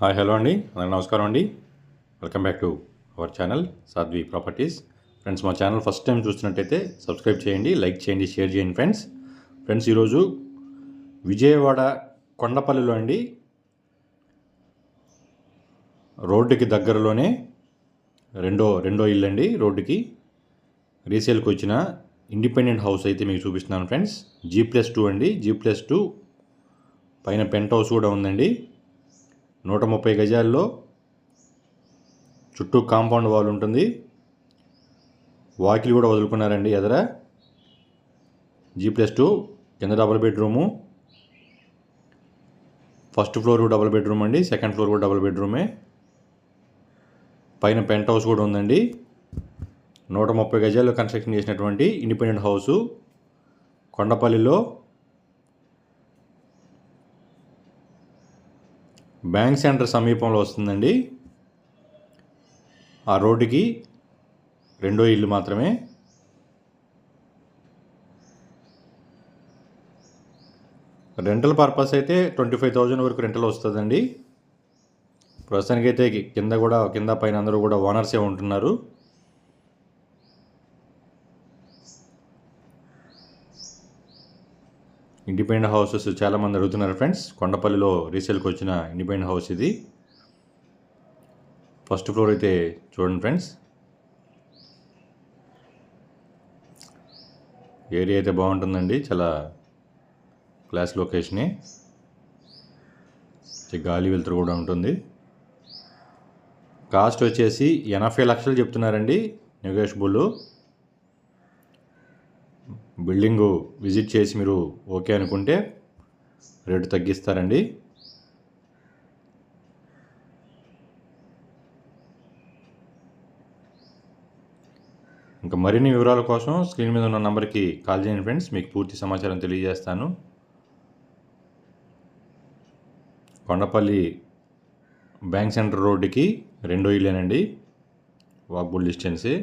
Hi hello అండి. అందరికీ నమస్కారం అండి. Welcome back to our channel Sadhvi properties. Friends మా ఛానల్ ఫస్ట్ టైం చూస్తున్నట్టయితే సబ్స్క్రైబ్ చేయండి లైక్ చేయండి షేర్ చేయండి ఫ్రెండ్స్. ఫ్రెండ్స్ ఈరోజు విజయవాడ కొండపల్లిలో అండి రోడ్డుకి దగ్గరలోనే రెండో రెండో ఇల్లు అండి రోడ్డుకి. రీసేల్కి వచ్చిన ఇండిపెండెంట్ హౌస్ అయితే మీకు చూపిస్తున్నాను ఫ్రెండ్స్. జీ ప్లస్ టూ అండి జీ ప్లస్ టూ. పైన పెంట్ హౌస్ కూడా ఉందండి. నూట ముప్పై గజాల్లో చుట్టూ కాంపౌండ్ వాల్ ఉంటుంది. వాకిలి కూడా వదులుకున్నారండి ఎదర. జీ ప్లస్ టూ కింద double bedroom. First floor double bedroom అండి సెకండ్ ఫ్లోర్ కూడా డబుల్ బెడ్రూమే. పైన పెంట్ హౌస్ కూడా ఉందండి. నూట ముప్పై గజాల్లో కన్స్ట్రక్షన్ చేసినటువంటి ఇండిపెండెంట్ హౌసు. కొండపల్లిలో బ్యాంక్ సెంటర్ సమీపంలో వస్తుందండి. ఆ రోడ్డుకి రెండో ఇల్లు మాత్రమే. రెంటల్ పర్పస్ అయితే ట్వంటీ ఫైవ్ థౌజండ్ వరకు రెంటల్ వస్తుందండి. ప్రస్తుతానికైతే కింద కూడా కింద పైన అందరూ కూడా ఓనర్సే ఉంటున్నారు. ఇండిపెండెంట్ హౌసెస్ చాలామంది అడుగుతున్నారు ఫ్రెండ్స్. కొండపల్లిలో రీసేల్కి వచ్చిన ఇండిపెండెంట్ హౌస్ ఇది. ఫస్ట్ ఫ్లోర్ అయితే చూడండి ఫ్రెండ్స్. ఏరియా అయితే బాగుంటుందండి. చాలా క్లాస్ లొకేషనే. గాలి వెలుతురు కూడా ఉంటుంది. కాస్ట్ వచ్చేసి ఎనభై లక్షలు చెప్తున్నారండి. నెగోషియబుల్. బిల్డింగు విజిట్ చేసి మీరు ఓకే అనుకుంటే రేటు తగ్గిస్తారండి. ఇంకా మరిన్ని వివరాల కోసం స్క్రీన్ మీద ఉన్న నంబర్కి కాల్ చేయండి ఫ్రెండ్స్ మీకు పూర్తి సమాచారం తెలియజేస్తాను. కొండపల్లి బ్యాంక్ సెంటర్ రోడ్డుకి రెండో ఇల్లేనండి వాక్బుల్ డిస్టెన్సే